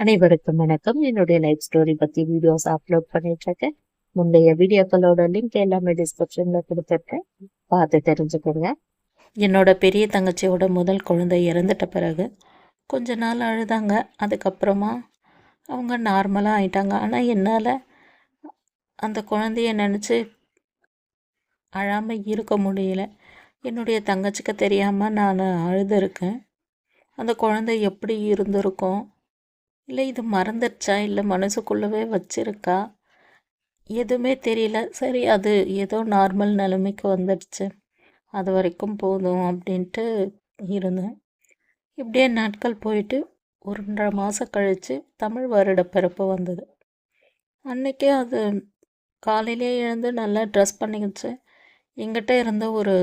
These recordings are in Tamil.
அனைவருக்கும் வணக்கம். என்னுடைய லைஃப் ஸ்டோரி பத்தி வீடியோஸ் அப்லோட் பண்ணிட்டு இருக்கேன் முந்தைய வீடியோக்களோட லிங்க் எல்லாமே டிஸ்கிரிப்ஷன்ல கொடுத்துருக்கேன். பார்த்து தெரிஞ்சுக்கோங்க. என்னோட பெரிய தங்கச்சியோட முதல் குழந்தை இறந்துட்ட பிறகு கொஞ்ச நாள் அழுதாங்க. அதுக்கப்புறமா அவங்க நார்மலாக ஆயிட்டாங்க. ஆனால் என்னால் அந்த குழந்தைய நினச்சி அழாமல் இருக்க முடியல. என்னுடைய தங்கச்சிக்கு தெரியாமல் நான் அழுதுருக்கேன். அந்த குழந்தை எப்படி இருந்திருக்கும்? இல்லை இது மறந்துடுச்சா? இல்லை மனசுக்குள்ளவே வச்சிருக்கா? எதுவுமே தெரியல. சரி அது ஏதோ நார்மல் நிலைமைக்கு வந்துடுச்சு. அது வரைக்கும் போதும் அப்படின்ட்டு இருந்தேன். இப்படியே நாட்கள் போயிட்டு ஒன்றரை மாதம் கழித்து தமிழ் வருட பிறப்பு வந்தது. அன்றைக்கே அது காலையிலே எழுந்து நல்லா ட்ரெஸ் பண்ணிக்கிச்சு. எங்கிட்ட இருந்த ஒரு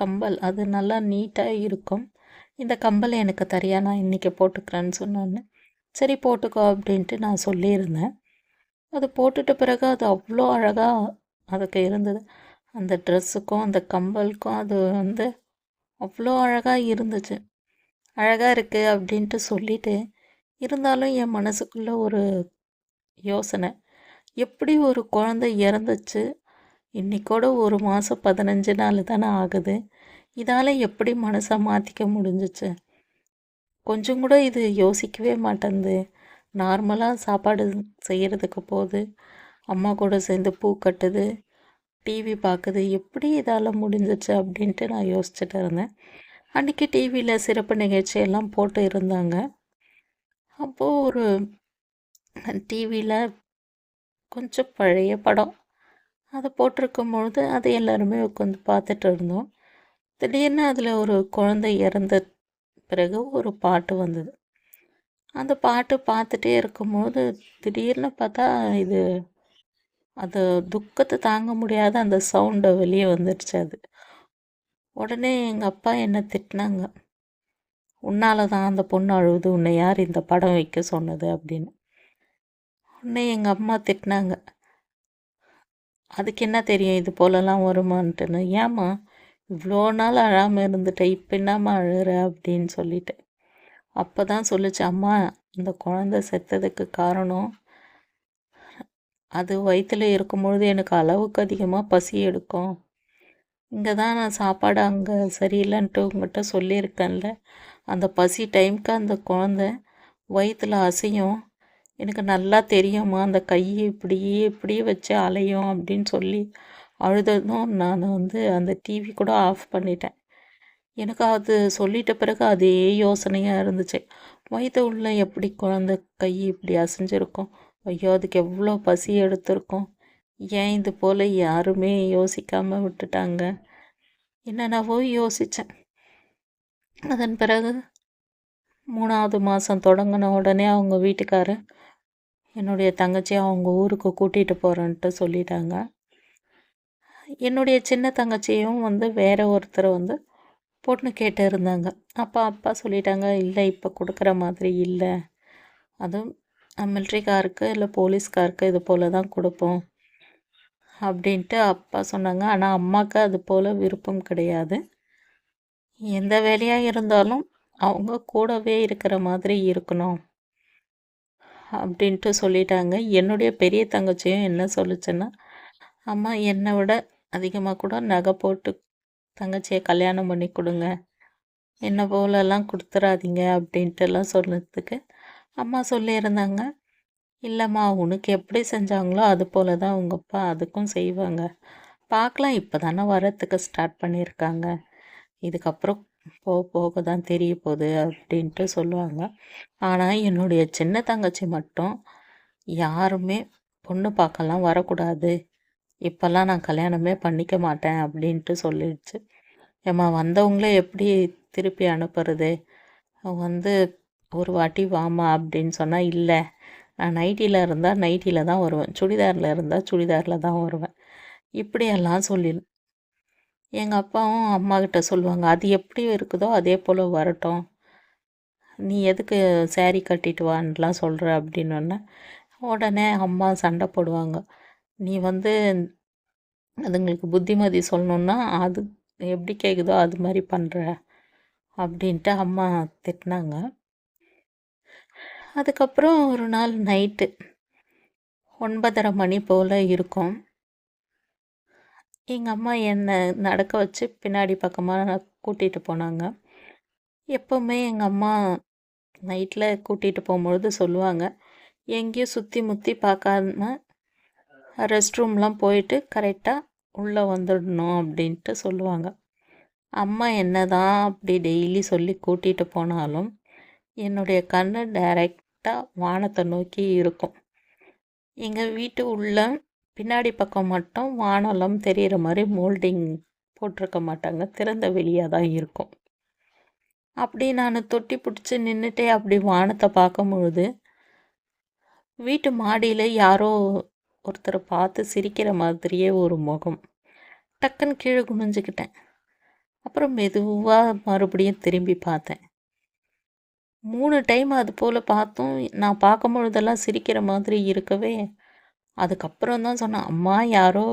கம்பல் அது நல்லா நீட்டாக இருக்கும். இந்த கம்பல் எனக்கு தரியா நான் இன்றைக்கி போட்டுக்கிறேன்னு சொன்னான்னு சரி போட்டுக்கோ அப்படின்ட்டு நான் சொல்லியிருந்தேன். அது போட்டுட்ட பிறகு அது அவ்வளோ அழகாக அதுக்கு இருந்தது. அந்த ட்ரெஸ்ஸுக்கும் அந்த கம்பலுக்கும் அது வந்து அவ்வளோ அழகாக இருந்துச்சு. அழகாக இருக்குது அப்படின்ட்டு சொல்லிட்டு இருந்தாலும் என் மனசுக்குள்ளே ஒரு யோசனை. எப்படி ஒரு குழந்தை இறந்துச்சு? இன்றைக்கூட ஒரு மாதம் பதினஞ்சு நாள் தானே ஆகுது. இதால் எப்படி மனசை மாற்றிக்க முடிஞ்சிச்சு? கொஞ்சம் கூட இது யோசிக்கவே மாட்டேங்குது நார்மலாக சாப்பாடு செய்கிறதுக்கு போகுது அம்மா கூட சேர்ந்து பூ கட்டுது டிவி பார்க்குது எப்படி இதால் முடிஞ்சிச்சு அப்படின்ட்டு நான் யோசிச்சுட்டு இருந்தேன். அன்றைக்கி டிவியில் சிறப்பு நிகழ்ச்சி எல்லாம் போட்டு இருந்தாங்க. அப்போது ஒரு டிவியில் கொஞ்சம் பழைய படம் அதை போட்டிருக்கும் பொழுது அதை எல்லாருமே உட்காந்து பார்த்துட்டு இருந்தோம். திடீர்னு அதில் ஒரு குழந்தை இறந்து பிறகு ஒரு பாட்டு வந்தது. அந்த பாட்டு பார்த்துட்டே இருக்கும்போது திடீர்னு பார்த்தா இது அது துக்கத்தை தாங்க முடியாத அந்த சவுண்டை வெளியே வந்துடுச்சு அது. உடனே எங்கள் அப்பா என்னை திட்டினாங்க. உன்னால தான் அந்த பொண்ணு அழுவுது உன்னை யார் இந்த படம் வைக்க சொன்னது? அப்படின்னு. உடனே எங்கள் அம்மா திட்டினாங்க. அதுக்கு என்ன தெரியும்? இது போலலாம் வருமான்ட்டுன்னு. ஏம்மா இவ்வளோ நாள் அழாமல் இருந்துட்டேன் இப்போ என்னம்மா அழுகிற அப்படின்னு சொல்லிட்டேன். அப்போ தான் சொல்லிச்சு அம்மா இந்த குழந்த செத்ததுக்கு காரணம் அது வயிற்றில் இருக்கும்பொழுது எனக்கு அளவுக்கு அதிகமாக பசி எடுக்கும். இங்கே தான் நான் சாப்பாடு அங்கே சரியில்லைன்ட்டு உங்கள்கிட்ட சொல்லியிருக்கேன்ல. அந்த பசி டைமுக்கு அந்த குழந்த வயிற்றில் அசையும். எனக்கு நல்லா தெரியுமா அந்த கையை இப்படியே இப்படி வச்சு அலையும் அப்படின்னு சொல்லி அழுததும் நான் வந்து அந்த டிவி கூட ஆஃப் பண்ணிட்டேன். எனக்கு அது சொல்லிட்ட பிறகு அதே யோசனையாக இருந்துச்சு. வயது உள்ள எப்படி குழந்த கை இப்படி அசைஞ்சிருக்கும்? ஐயோ அதுக்கு எவ்வளோ பசி எடுத்திருக்கும்? ஏன் இது போல் யாருமே யோசிக்காமல் விட்டுட்டாங்க? என்னென்னவோ யோசித்தேன் அதன் பிறகு மூணாவது மாதம் தொடங்கின உடனே அவங்க வீட்டுக்காரர் என்னுடைய தங்கச்சி அவங்க ஊருக்கு கூட்டிகிட்டு போகிறேன்ட்டு சொல்லிட்டாங்க. என்னுடைய சின்ன தங்கச்சியும் வந்து வேற ஒருத்தர் வந்து பொண்ணு கேட்டு இருந்தாங்க. அப்பா அப்பா சொல்லிட்டாங்க இல்லை இப்போ கொடுக்குற மாதிரி இல்லை. அதுவும் மிலிட்ரிக்காருக்கு இல்லை போலீஸ்காருக்கு இது போல் தான் கொடுப்போம். அப்படின்ட்டு அப்பா சொன்னாங்க. ஆனால் அம்மாவுக்கு அது போல் விருப்பம் கிடையாது. எந்த வேலையாக இருந்தாலும் அவங்க கூடவே இருக்கிற மாதிரி இருக்கணும் அப்படின்ட்டு சொல்லிட்டாங்க. என்னுடைய பெரிய தங்கச்சியும் என்ன சொல்லுச்சுன்னா அம்மா என்னை விட அதிகமாக கூட நகை போட்டு தங்கச்சியை கல்யாணம் பண்ணி கொடுங்க. என்ன போலெல்லாம் கொடுத்துறாதீங்க அப்படின்ட்டுலாம் சொன்னதுக்கு அம்மா சொல்லியிருந்தாங்க. இல்லைம்மா உனக்கு எப்படி செஞ்சாங்களோ அது போல தான் உங்கள் அப்பா அதுக்கும் செய்வாங்க. பார்க்கலாம் இப்போ தானே வரத்துக்கு ஸ்டார்ட் பண்ணியிருக்காங்க. இதுக்கப்புறம் போக போக தான் தெரிய போகுது அப்படின்ட்டு சொல்லுவாங்க. ஆனால் என்னுடைய சின்ன தங்கச்சி மட்டும் யாருமே பொண்ணு பார்க்கலாம் வரக்கூடாது. இப்போல்லாம் நான் கல்யாணமே பண்ணிக்க மாட்டேன் அப்படின்ட்டு சொல்லிடுச்சு. ஏம்மா வந்தவங்களே எப்படி திருப்பி அனுப்புறது? வந்து ஒரு வாட்டி வாமா அப்படின்னு சொன்னால் இல்லை. நான் நைட்டியில் இருந்தால் நைட்டியில் தான் வருவேன். சுடிதாரில் இருந்தால் சுடிதாரில் தான் வருவேன். இப்படியெல்லாம் சொல்லி எங்கள் அப்பாவும் அம்மாக்கிட்ட சொல்லுவாங்க அது எப்படி இருக்குதோ அதே போல் வரட்டும். நீ எதுக்கு சேரீ கட்டிட்டு வான்லாம் சொல்கிற அப்படின்னு உடனே அம்மா சண்டை போடுவாங்க. நீ வந்து அதுங்களுக்கு புத்திமதி சொல்லணுன்னா அது எப்படி கேட்குதோ அது மாதிரி பண்ணுற அப்படின்ட்டு அம்மா திட்டினாங்க. அதுக்கப்புறம் ஒரு நாள் நைட்டு ஒன்பதரை மணி போல் இருக்கும். எங்கள் அம்மா என்னை நடக்க வச்சு பின்னாடி பக்கமாக கூட்டிகிட்டு போனாங்க. எப்போவுமே எங்கள் அம்மா நைட்டில் கூட்டிகிட்டு போகும்பொழுது சொல்லுவாங்க எங்கேயும் சுற்றி முற்றி பார்க்காம ரெஸ்ட் ரூம்லாம் போயிட்டு கரெக்டாக உள்ளே வந்துடணும் அப்படின்ட்டு சொல்லுவாங்க. அம்மா என்ன தான் அப்படி டெய்லி சொல்லி கூட்டிகிட்டு போனாலும் என்னுடைய கண் டைரெக்டாக வானத்தை நோக்கி இருக்கும். எங்கள் வீட்டு உள்ள பின்னாடி பக்கம் மட்டும் வானலம் தெரிகிற மாதிரி மோல்டிங் போட்டிருக்க மாட்டாங்க. திறந்த வெளியாக தான் இருக்கும். அப்படி நான் தொட்டி பிடிச்சி நின்றுட்டே அப்படி வானத்தை பார்க்கும் பொழுது வீட்டு மாடியில் யாரோ ஒருத்தரை பார்த்து சிரிக்கிற மாதிரியே ஒரு முகம். டக்குன்னு கீழே குனிஞ்சுக்கிட்டேன். அப்புறம் மெதுவாக மறுபடியும் திரும்பி பார்த்தேன். மூணு டைம் அது போல் பார்த்தும் நான் பார்க்கும் பொழுதெல்லாம் சிரிக்கிற மாதிரி இருக்கவே அதுக்கப்புறம் தான் சொன்னேன் அம்மா யாரோ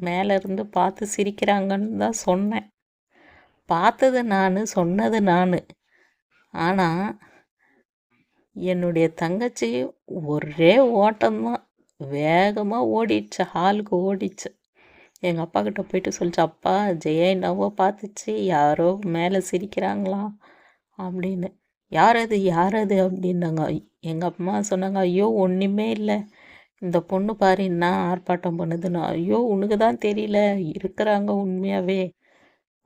மேலே இருந்து பார்த்து சிரிக்கிறாங்கன்னு தான் சொன்னேன். பார்த்தது நான் சொன்னது நான். ஆனால் என்னுடைய தங்கச்சி ஒரே ஓட்டம்தான். வேகமாக ஓடிடுச்சு ஹாலுக்கு ஓடிச்சு எங்கள் அப்பா கிட்ட போயிட்டு சொல்லிச்சு அப்பா ஜெயா என்னவோ பார்த்துச்சு யாரோ மேலே சிரிக்கிறாங்களாம் அப்படின்னு. யார் அது? யார் அது? அப்படின்னாங்க. எங்கள் அம்மா சொன்னாங்க ஐயோ ஒன்றுமே இல்லை. இந்த பொண்ணு பாரு என்ன ஆர்ப்பாட்டம் பண்ணுதுன்னு. ஐயோ உனக்கு தான் தெரியல. இருக்கிறாங்க உண்மையாகவே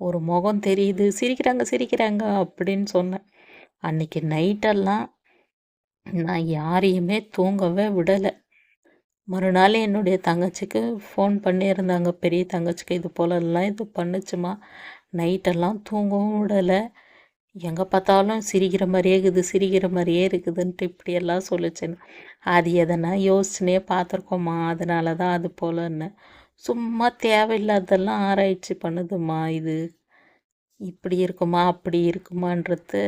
ஒரு முகம் தெரியுது. சிரிக்கிறாங்க சிரிக்கிறாங்க அப்படின்னு சொன்னேன். அன்றைக்கி நைட்டெல்லாம் நான் யாரையுமே தூங்கவே விடலை. மறுநாள் என்னுடைய தங்கச்சிக்கு ஃபோன் பண்ணியிருந்தாங்க. பெரிய தங்கச்சிக்கு இது போலலாம் இது பண்ணுச்சுமா. நைட்டெல்லாம் தூங்கவும் விடலை. எங்கே பார்த்தாலும் சிரிக்கிற மாதிரியே இருக்குது சிரிக்கிற மாதிரியே இருக்குதுன்ட்டு இப்படியெல்லாம் சொல்லிச்சுன்னு. அது எதனா யோசிச்சுனே பார்த்துருக்கோம்மா அதனால தான் அது போலன்னு. சும்மா தேவையில்லாதெல்லாம் ஆராய்ச்சி பண்ணுதுமா இது? இப்படி இருக்குமா அப்படி இருக்குமான்றது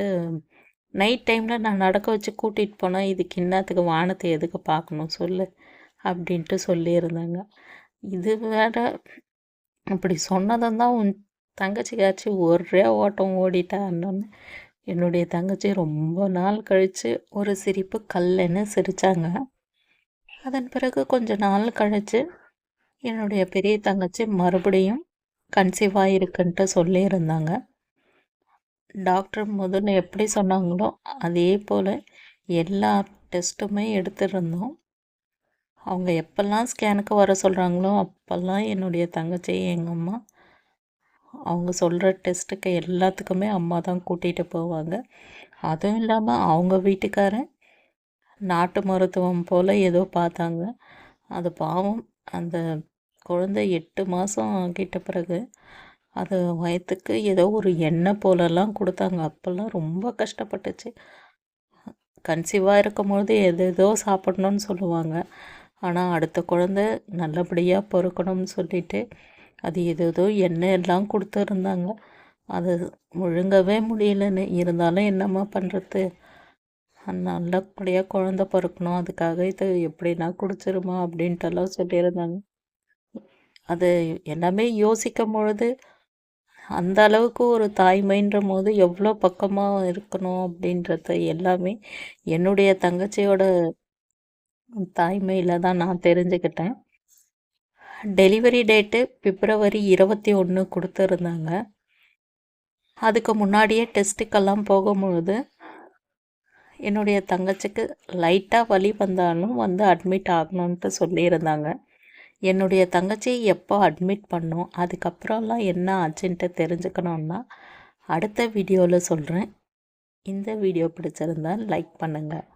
நைட் டைமில் நான் நடக்க வச்சு கூட்டிகிட்டு போனால் இதுக்கு இன்னத்துக்கு வானத்தை எதுக்கு பார்க்கணும்? சொல்லு. அப்படின்ட்டு சொல்லியிருந்தாங்க. இது வேற அப்படி சொன்னதும் தான் உன் தங்கச்சிக்காச்சு ஒரே ஓட்டம் ஓடிட்டான்னு என்னுடைய தங்கச்சி ரொம்ப நாள் கழித்து ஒரு சிரிப்பு கல்லுன்னு சிரித்தாங்க அதன் பிறகு கொஞ்ச நாள் கழித்து என்னுடைய பெரிய தங்கச்சி மறுபடியும் கன்சீவாக இருக்குன்ட்டு சொல்லியிருந்தாங்க. டாக்டர் முதல்ல எப்படி சொன்னாங்களோ அதே போல் எல்லா டெஸ்ட்டுமே எடுத்துருந்தோம். அவங்க எப்போல்லாம் ஸ்கேனுக்கு வர சொல்கிறாங்களோ அப்போல்லாம் என்னுடைய தங்கச்சி எங்கள் அம்மா அவங்க சொல்கிற டெஸ்ட்டுக்கு எல்லாத்துக்குமே அம்மா தான் கூட்டிகிட்டு போவாங்க. அதுவும் இல்லாமல் அவங்க வீட்டுக்காரன் நாட்டு மருத்துவம் போல் ஏதோ பார்த்தாங்க. அது பாவம். அந்த குழந்தை எட்டு மாதம் ஆகிட்ட பிறகு அது வயத்துக்கு ஏதோ ஒரு எண்ணெய் போலெல்லாம் கொடுத்தாங்க. அப்போல்லாம் ரொம்ப கஷ்டப்பட்டுச்சு. கன்சீவாக இருக்கும்பொழுது எது ஏதோ சாப்பிட்ணுன்னு சொல்லுவாங்க. ஆனால் அடுத்த குழந்த நல்லபடியாக பிறக்கணும்னு சொல்லிட்டு அது ஏதோ எண்ணெய் எல்லாம் கொடுத்துருந்தாங்க. அது முழுங்கவே முடியலன்னு. இருந்தாலும் என்னம்மா பண்ணுறது நல்லபடியாக குழந்த பிறக்கணும். அதுக்காக இது எப்படின்னா குடிச்சிருமா அப்படின்ட்டுலாம் சொல்லியிருந்தாங்க. அது எல்லாமே யோசிக்கும் பொழுது அந்த அளவுக்கு ஒரு தாய்மைன்ற போது எவ்வளோ பக்கமாக இருக்கணும் அப்படின்றத எல்லாமே என்னுடைய தங்கச்சியோட தாய்மையில் தான் நான் தெரிஞ்சுக்கிட்டேன். டெலிவரி டேட்டு பிப்ரவரி இருபத்தி ஒன்று கொடுத்துருந்தாங்க. அதுக்கு முன்னாடியே டெஸ்ட்டுக்கெல்லாம் போகும்பொழுது என்னுடைய தங்கச்சிக்கு லைட்டாக வலி வந்தாலும் வந்து அட்மிட் ஆகணுன்ட்டு சொல்லியிருந்தாங்க. என்னுடைய தங்கச்சி எப்போ அட்மிட் பண்ணோம் அதுக்கப்புறம்லாம் என்ன ஆச்சுன்ட்டு தெரிஞ்சுக்கணுன்னா அடுத்த வீடியோவில் சொல்கிறேன் இந்த வீடியோ பிடிச்சிருந்தால் லைக் பண்ணுங்கள்